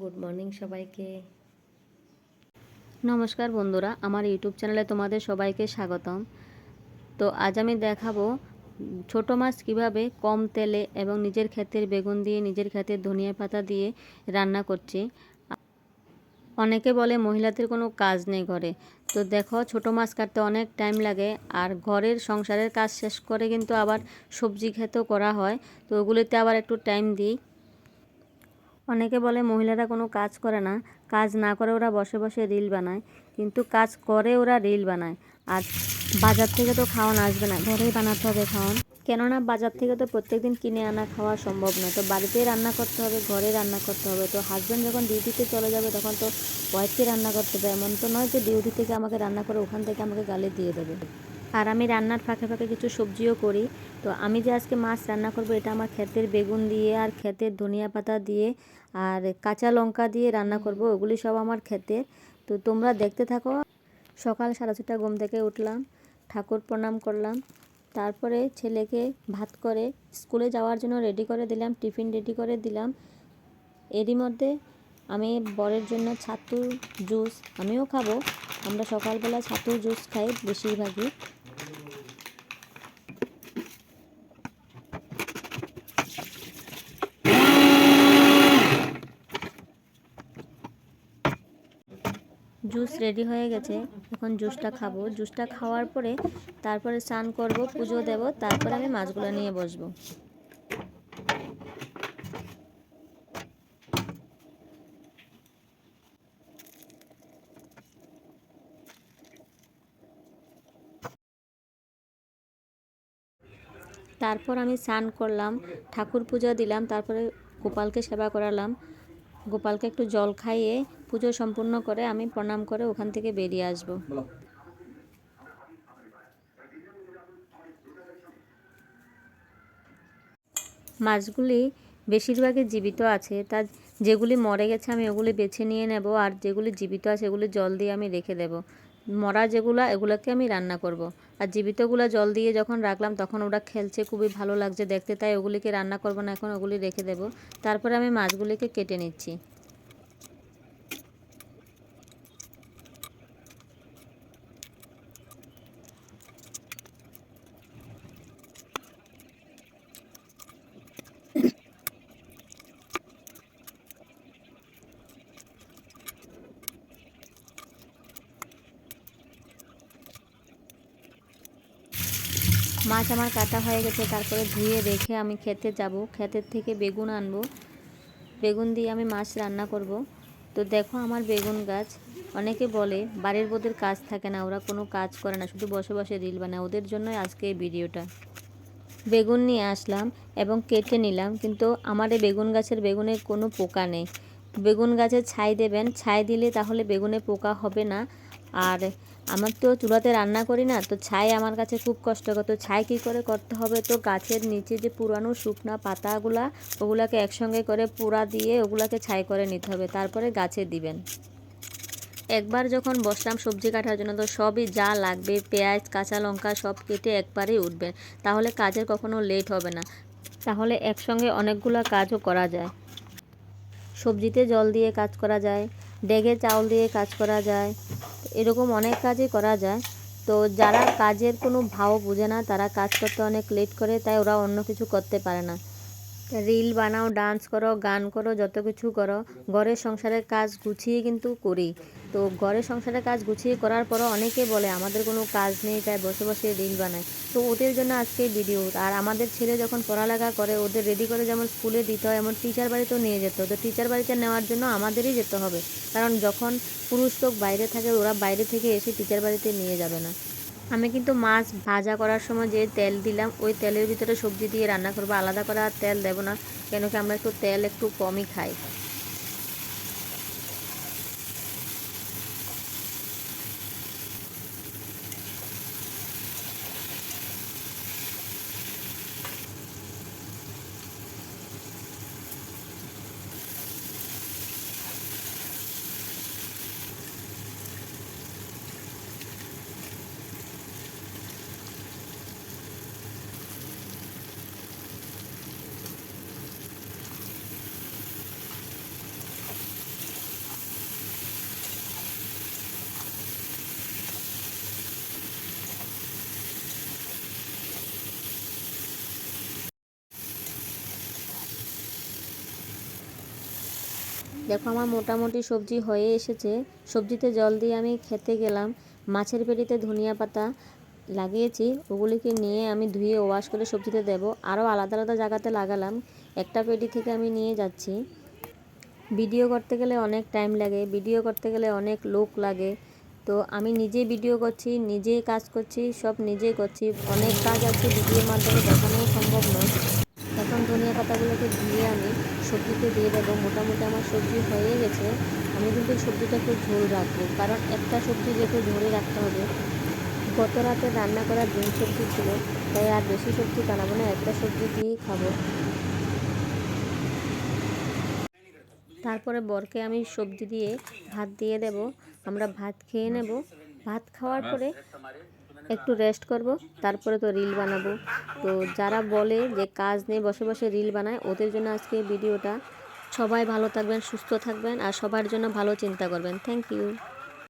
Good morning সবাইকে। নমস্কার বন্ধুরা, আমার ইউটিউব চ্যানেলে তোমাদের সবাইকে স্বাগতম। তো আজ আমি দেখাবো ছোট মাছ কীভাবে কম তেলে এবং নিজের ক্ষেতের বেগুন দিয়ে নিজের ক্ষেতের ধনিয়া পাতা দিয়ে রান্না করছি। অনেকে বলে মহিলাদের কোনো কাজ নেই ঘরে। তো দেখো, ছোট মাছ কাটতে অনেক টাইম লাগে আর ঘরের সংসারের কাজ শেষ করে কিন্তু আবার সবজি খেতেও করা হয়। তো ওগুলিতে আবার একটু টাইম দিই। অনেকে বলে মহিলারা কোনো কাজ করে না। কাজ না করে ওরা বসে বসে রিল বানায়। কিন্তু কাজ করে ওরা রিল বানায়। আর বাজার থেকে তো খাওয়ান আসবে না। ঘরেই বানাতে হবে খাওয়ান। কেননা বাজার থেকে তো প্রত্যেকদিন কিনে আনা খাওয়া সম্ভব নয়। তো বাড়িতেই রান্না করতে হবে ঘরে রান্না করতে হবে। তো হাজব্যান্ড যখন ডিউটিতে চলে যাবে, তখন তো ওয়াইফকে রান্না করতে হবে এমন তো নয় যে ডিউটি থেকে আমাকে রান্না করে ওখান থেকে আমাকে গালে দিয়ে দেবে। আর আমি রান্নার ফাঁকে ফাঁকে কিছু সবজিও করি। তো আমি যে আজকে মাছ রান্না করব, এটা আমার ক্ষেতের বেগুন দিয়ে আর ক্ষেতের ধনিয়া পাতা দিয়ে আর কাঁচা লঙ্কা দিয়ে রান্না করব, ওগুলি সব আমার ক্ষেতের। তো তোমরা দেখতে থাকো। সকাল সাড়ে ছটা ঘুম থেকে উঠলাম, ঠাকুর প্রণাম করলাম, তারপরে ছেলেকে ভাত করে স্কুলে যাওয়ার জন্য রেডি করে দিলাম, টিফিন রেডি করে দিলাম। এরই মধ্যে আমি বরের জন্য ছাতুর জুস আমিও খাব। আমরা সকালবেলা ছাতুর জুস খাই বেশিরভাগই। জুস রেডি হয়ে গেছে, এখন জুসটা খাব। জুসটা খাওয়ার পরে তারপরে স্নান করব, পুজো দেব, তারপরে আমি মাছগুলো নিয়ে বসবো। তারপর আমি স্নান করলাম, ঠাকুর পূজা দিলাম, তারপরে গোপালকে সেবা করালাম। গোপালকে একটু জল খাইয়ে পুজো সম্পূর্ণ করে আমি প্রণাম করে ওখান থেকে বেরিয়ে আসব। মাছগুলি বেশিরভাগই জীবিত আছে। তা যেগুলি মরে গেছে আমি ওগুলি বেছে নিয়ে নেব আর যেগুলি জীবিত আছে এগুলি জল দিয়ে আমি রেখে দেব। মরা যেগুলো এগুলোকে আমি রান্না করব। আর জীবিতগুলো জল দিয়ে যখন রাখলাম তখন ওরা খেলছে খুবই ভালো লাগছে দেখতে তাই ওগুলিকে রান্না করব না এখন ওগুলি রেখে দেব। তারপরে আমি মাছগুলিকে কেটে নিচ্ছি। মাছ আমার কাটা হয়ে গেছে, তারপরে ধুয়ে রেখে আমি খেতে যাব। ক্ষেতের থেকে বেগুন আনব। বেগুন দিয়ে আমি মাছ রান্না করব। তো দেখো আমার বেগুন গাছ, অনেকে বলে বাড়ির বোধের কাজ থাকে না, ওরা কোনো কাজ করে না, শুধু বসে বসে রিল বানায়। ওদের জন্যই আজকে এই ভিডিওটা। বেগুন নিয়ে আসলাম এবং কেটে নিলাম, কিন্তু আমার এই বেগুন গাছের বেগুনে কোনো পোকা নেই। বেগুন গাছে ছাই দেবেন, ছাই দিলে তাহলে বেগুনে পোকা হবে না। আর আমার তো চুলাতে রান্না করি না, তো ছাই আমার কাছে খুব কষ্টকর। তো ছাই কী করে করতে হবে? তো গাছের নিচে যে পুরানো শুকনা পাতাগুলা, ওগুলাকে একসঙ্গে করে পুরা দিয়ে ওগুলাকে ছাই করে নিতে হবে, তারপরে গাছে দিবেন। একবার যখন বসলাম সবজি কাটার জন্য, তো সবই যা লাগবে, পেঁয়াজ, কাঁচা লঙ্কা সব কেটে একবারেই উঠবেন তাহলে কাজের কখনো লেট হবে না। তাহলে একসঙ্গে অনেকগুলো কাজও করা যায়। সবজিতে জল দিয়ে কাজ করা যায়, ডেগে চাউল দিয়ে কাজ করা যায়। এরকম অনেক কাজই করা যায়। তো যারা কাজের কোনো ভাও বোঝে না, তারা কাজ করতে অনেক লেট করে, তাই ওরা অন্য কিছু করতে পারে না। রিল বানাও, ডান্স করো, গান করো, যত কিছু করো। ঘরের সংসারের কাজ গুছিয়ে কিন্তু করি। তো ঘরের সংসারের কাজ গুছিয়ে করার পরও অনেকে বলে, আমাদের কোনো কাজ নেই, তাই বসে বসে রিল বানায় তো ওদের জন্য আজকে ভিডিও আর আমাদের ছেলে যখন পড়ালেখা করে, ওদের রেডি করে যেমন স্কুলে দিতে হয়, এমন টিচার বাড়িতেও নিয়ে যেত তো টিচার বাড়িতে নেওয়ার জন্য আমাদেরই যেতে হবে। কারণ যখন পুরুষ লোক বাইরে থাকে, ওরা বাইরে থেকে এসে টিচার বাড়িতে নিয়ে যাবে না। আমি কিন্তু মাছ ভাজা করার সময় যে তেল দিলাম, ওই তেলের ভিতরে সবজি দিয়ে রান্না করব। আলাদা করে আর তেল দেবো না, কেন কি আমরা একটু তেল একটু কমই খাই। দেখো আমার মোটামুটি সবজি হয়ে এসেছে। সবজিতে জল দিয়ে আমি খেতে গেলাম। মাছের পেটিতে ধনিয়া পাতা লাগিয়েছি। ওগুলিকে নিয়ে আমি ধুয়ে ওয়াশ করে সবজিতে দেব। আরও আলাদা আলাদা জায়গাতে লাগালাম। একটা পেটি থেকে আমি নিয়ে যাচ্ছি। ভিডিও করতে গেলে অনেক টাইম লাগে। ভিডিও করতে গেলে অনেক লোক লাগে। তো আমি নিজে ভিডিও করছি নিজেই কাজ করছি, সব নিজেই করছি। অনেক কাজ আছে ভিডিওর মাধ্যমে দেখানোও সম্ভব নয়। এখন ধনিয়া পাতাগুলোকে ধুয়ে আমি সবজিতে দিয়ে দেবো। মোটামুটি আমার সবজি হয়ে গেছে। আমি কিন্তু সবজিটা একটু ঝোল রাখব। কারণ একটা সবজি যেহেতু ঝোলে রাখতে হবে, গত রাতে রান্না করা ডিম সবজি ছিল, তাই আর বেশি সবজি বানাবো না, একটা সবজি দিয়েই খাব। তারপরে বরকে আমি সবজি দিয়ে ভাত দিয়ে দেব। আমরা ভাত খেয়ে নেব। ভাত খাওয়ার পরে একটু রেস্ট করব, তারপরে তো রিল বানাবো। তো যারা বলে যে কাজ নেই বসে বসে রিল বানায়, ওদের জন্য আজকে ভিডিওটা সবাই ভালো থাকবেন, সুস্থ থাকবেন, আর সবার জন্য ভালো চিন্তা করবেন। Thank you